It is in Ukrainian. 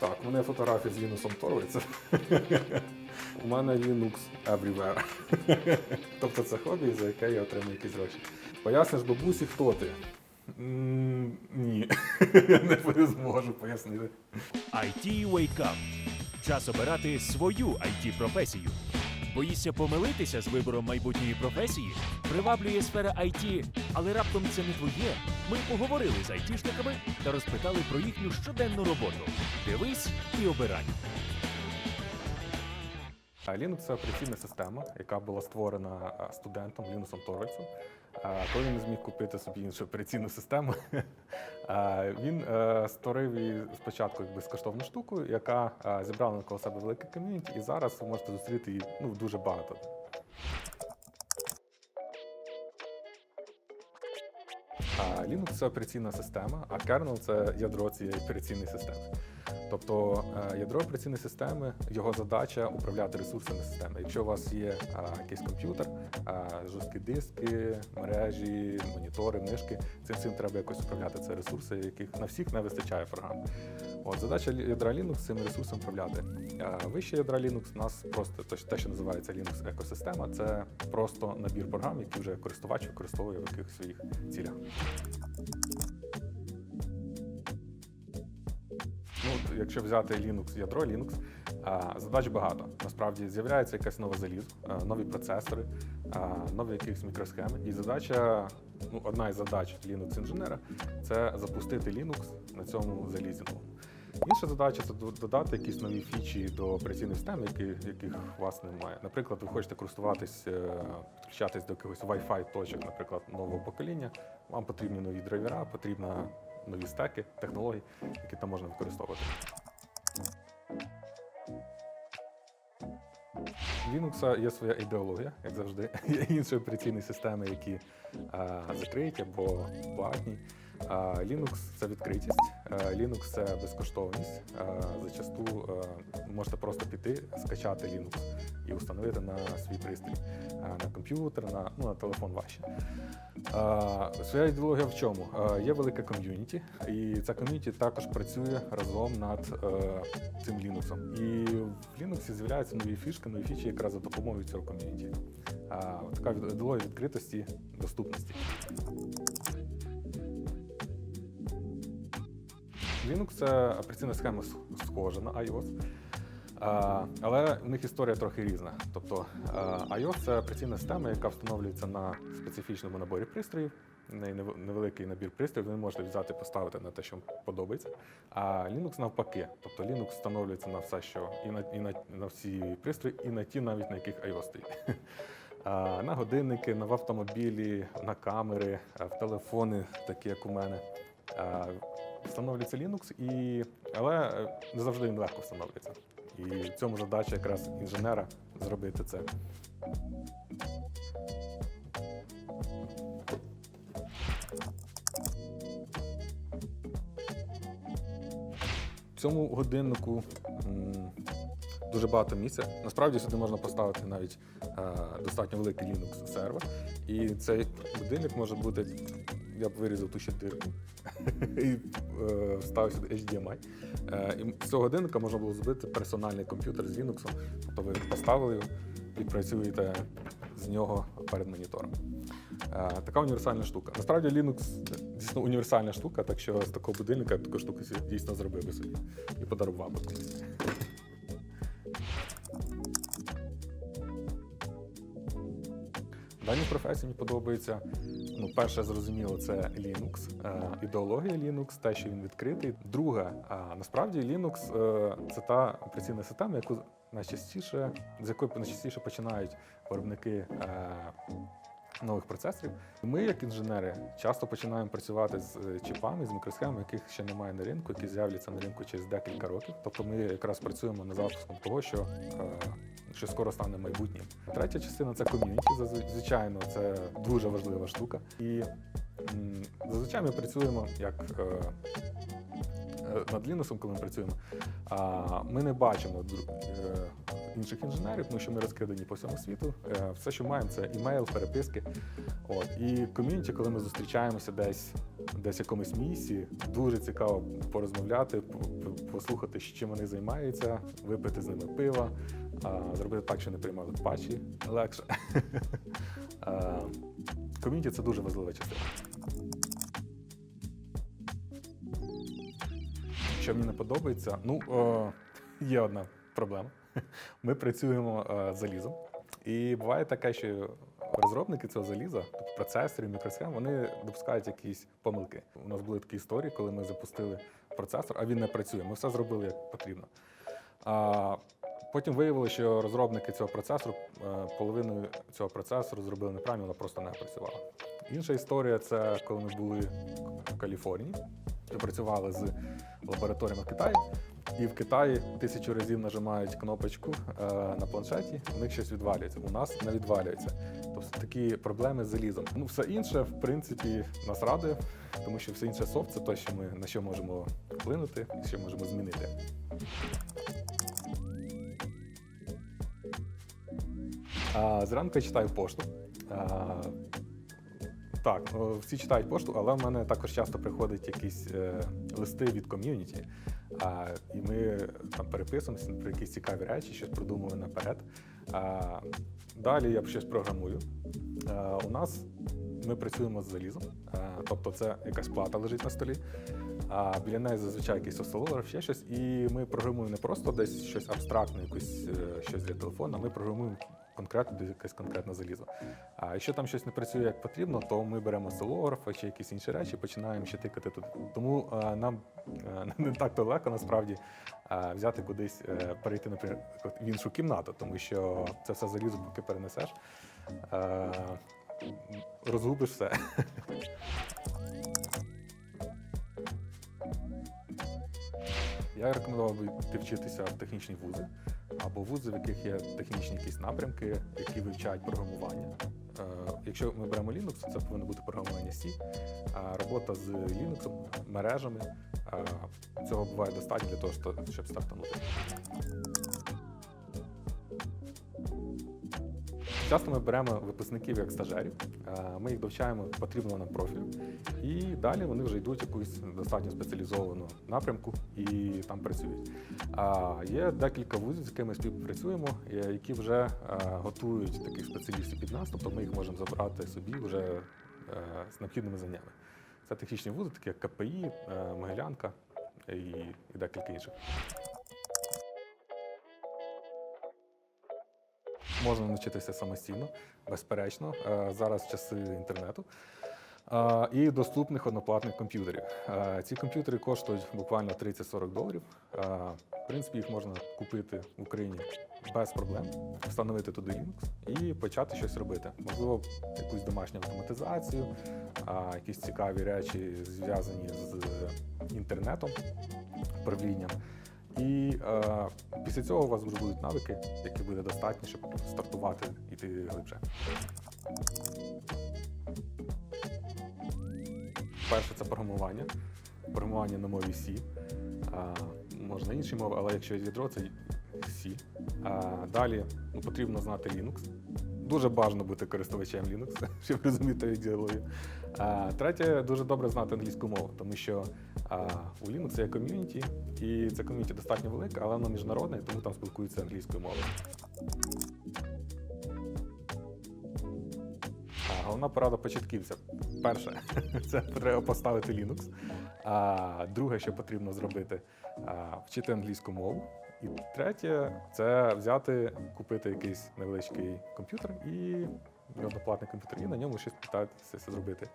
Так, у мене фотографія з Лінусом Торвальцем. У мене Linux everywhere. тобто це хобі, за яке я отримую якісь гроші. Поясниш бабусі, хто ти? М, Ні, я не зможу пояснити. IT Wake Up. Час обирати свою IT професію. Боїшся помилитися з вибором майбутньої професії? Приваблює сфера IT, але раптом це не твоє. Ми поговорили з айтішниками та розпитали про їхню щоденну роботу. Дивись і обирай. Linux це операційна система, яка була створена студентом Лінусом Торвальцем. Коли він не зміг купити собі іншу операційну систему, він е, створив її спочатку як безкоштовну штуку, яка зібрала навколо себе велике ком'юніті, і зараз ви можете зустріти її ну, дуже багато. Linux це операційна система, а kernel – це ядро цієї операційної системи. Тобто е, ядро операційної системи, його задача управляти ресурсами системи. Якщо у вас є якийсь комп'ютер, жорсткі диски, мережі, монітори, мишки, цим всім треба якось управляти. Це ресурси, яких на всіх не вистачає програм. От задача ядра Linux цим ресурсом управляти. Вище ядра Linux у нас просто те, що- називається Linux екосистема, це просто набір програм, які вже користувач використовує в якихось своїх цілях. Ну, якщо взяти Linux, ядро Linux, задач багато. Насправді з'являється якась нова залізо, а, нові процесори, нові якісь мікросхеми. І задача, ну, одна із задач Linux інженера це запустити Linux на цьому залізі новому. Інша задача це додати якісь нові фічі до операційної системи, які, яких у вас немає. Наприклад, ви хочете користуватись, е, підключатись до якихось Wi-Fi точок, наприклад, нового покоління. Вам потрібні нові драйвера, потрібна нові стеки, технології, які там можна використовувати. В Linux є своя ідеологія, як завжди. Є інші операційні системи, які а, закриті або платні. Linux це відкритість, Linux це безкоштовність. Зачасту можете просто піти, скачати Linux і установити на свій пристрій, на комп'ютер, на, ну, на телефон ваші. Своя ідеологія в чому? Є велика ком'юніті, і ця ком'юніті також працює разом над е, цим Linux. І в Linux з'являються нові фішки, нові фічі якраз за допомогою цього ком'юніті. Така ідеологія відкритості, доступності. Linux це операційна схема схожа на iOS. Але в них історія трохи різна. Тобто iOS це операційна система, яка встановлюється на специфічному наборі пристроїв. Неї невеликий набір пристроїв, ви можете взяти, поставити на те, що вам подобається. А Linux навпаки. Тобто Linux встановлюється на все, що і на, і на, на всі пристрої, і на ті, навіть на яких iOS стоїть. На годинники, на автомобілі, на камери, в телефони, такі як у мене. Встановлюється Linux, і... але е, не завжди він легко встановлюється. І в цьому задача якраз інженера зробити це. В цьому годиннику дуже багато місця. Насправді сюди можна поставити навіть е, достатньо великий Linux сервер. І цей годинник може бути, я б вирізав ту ще і е, вставив сюди HDMI. Е, і з цього годинника можна було зробити персональний комп'ютер з Linux. Тобто ви поставили його і працюєте з нього перед монітором. Е, така універсальна штука. Насправді Linux дійсно універсальна штука, так що з такого будильника я б таку штуку дійсно зробив би собі і подарував би комусь. В даній професії мені подобається. Ну, перше, зрозуміло, це Linux, е, ідеологія Linux, те, що він відкритий. Друге, насправді Linux е, це та операційна система, яку найчастіше, з якої найчастіше починають виробники е, нових процесорів. Ми, як інженери, часто починаємо працювати з чіпами, з мікросхемами, яких ще немає на ринку, які з'являться на ринку через декілька років. Тобто ми якраз працюємо над запуском того, що, що скоро стане майбутнім. Третя частина це ком'юніті. Звичайно, це дуже важлива штука. І зазвичай ми працюємо як. е, е, Над Linux, коли ми працюємо, ми не бачимо е, інших інженерів, тому що ми розкидані по всьому світу. Все, що маємо, це імейл, переписки. От. І ком'юніті, коли ми зустрічаємося десь, десь в якомусь місці, дуже цікаво порозмовляти, по- по- послухати, чим вони займаються, випити з ними пива, зробити так, що не приймали патчі легше. Ком'юніті це дуже важлива частина. Що мені не подобається, ну е, є одна проблема. Ми працюємо е, з залізом, і буває таке, що розробники цього заліза, тобто процесорів, мікросхем, вони допускають якісь помилки. У нас були такі історії, коли ми запустили процесор, а він не працює. Ми все зробили як потрібно. Потім виявилося, що розробники цього процесору е, половину цього процесору зробили неправильно, вона просто не працювала. Інша історія це коли ми були в Каліфорнії, ми працювали з лабораторіями в Китаї. І в Китаї тисячу разів нажимають кнопочку е, на планшеті, у них щось відвалюється. У нас не відвалюється. Тобто такі проблеми з залізом. Ну, все інше, в принципі, нас радує, тому що все інше софт це те, що ми на що можемо вплинути і що можемо змінити. Зранку я читаю пошту. Так, всі читають пошту, але в мене також часто приходять якісь е, листи від ком'юніті. І ми там переписуємося про якісь цікаві речі, щось продумуємо наперед. Далі я щось програмую. У нас ми працюємо з залізом, тобто це якась плата лежить на столі. А біля неї зазвичай якийсь осцилограф, ще щось. І ми програмуємо не просто десь щось абстрактне, якусь е, щось для телефону, ми програмуємо конкретно якесь конкретне залізо. А якщо там щось не працює як потрібно, то ми беремо осцилографа чи якісь інші речі, починаємо ще тикати туди. Тому а, нам е, не так то легко насправді а, взяти кудись, е, перейти, наприклад, в іншу кімнату, тому що це все залізо, поки перенесеш, е, розгубиш все. Я рекомендував би вчитися в технічні вузи або вузи, в яких є технічні якісь напрямки, які вивчають програмування. Е, Якщо ми беремо Linux, це повинно бути програмування C, робота з Linux, мережами. е, Цього буває достатньо для того, щоб стартанути. Часто ми беремо випускників як стажерів, е, ми їх довчаємо потрібного нам профілю, і далі вони вже йдуть в якусь достатньо спеціалізовану напрямку і там працюють. Є декілька вузів, з якими співпрацюємо, е, які вже е, готують таких спеціалістів під нас, тобто ми їх можемо забрати собі вже з необхідними знаннями. Це технічні вузи, такі як КПІ, Могилянка і декілька інших. Можна навчитися самостійно, безперечно. Е, Зараз часи інтернету. Е, І доступних одноплатних комп'ютерів. Е, Ці комп'ютери коштують буквально 30-40 доларів. В принципі, їх можна купити в Україні без проблем, встановити туди Linux і почати щось робити. Можливо, якусь домашню автоматизацію, якісь цікаві речі зв'язані з інтернетом, управлінням. І е, після цього у вас вже будуть навики, які буде достатньо, щоб стартувати і йти глибше. Перше це програмування. Програмування на мові C. А, можна інші мови, але якщо є ядро, це C. А, далі ну, потрібно знати Linux. Дуже бажано бути користувачем Linux, щоб розуміти ідеологію. А, третє, дуже добре знати англійську мову, тому що а, у Linux є ком'юніті, і це ком'юніті достатньо велике, але воно міжнародне, тому там спілкуються англійською мовою. Головна порада початківця. Перше, це треба поставити Linux. А друге, що потрібно зробити, вчити англійську мову. І третє це взяти, купити якийсь невеличкий комп'ютер і одноплатний комп'ютер, і на ньому щось питатися зробити.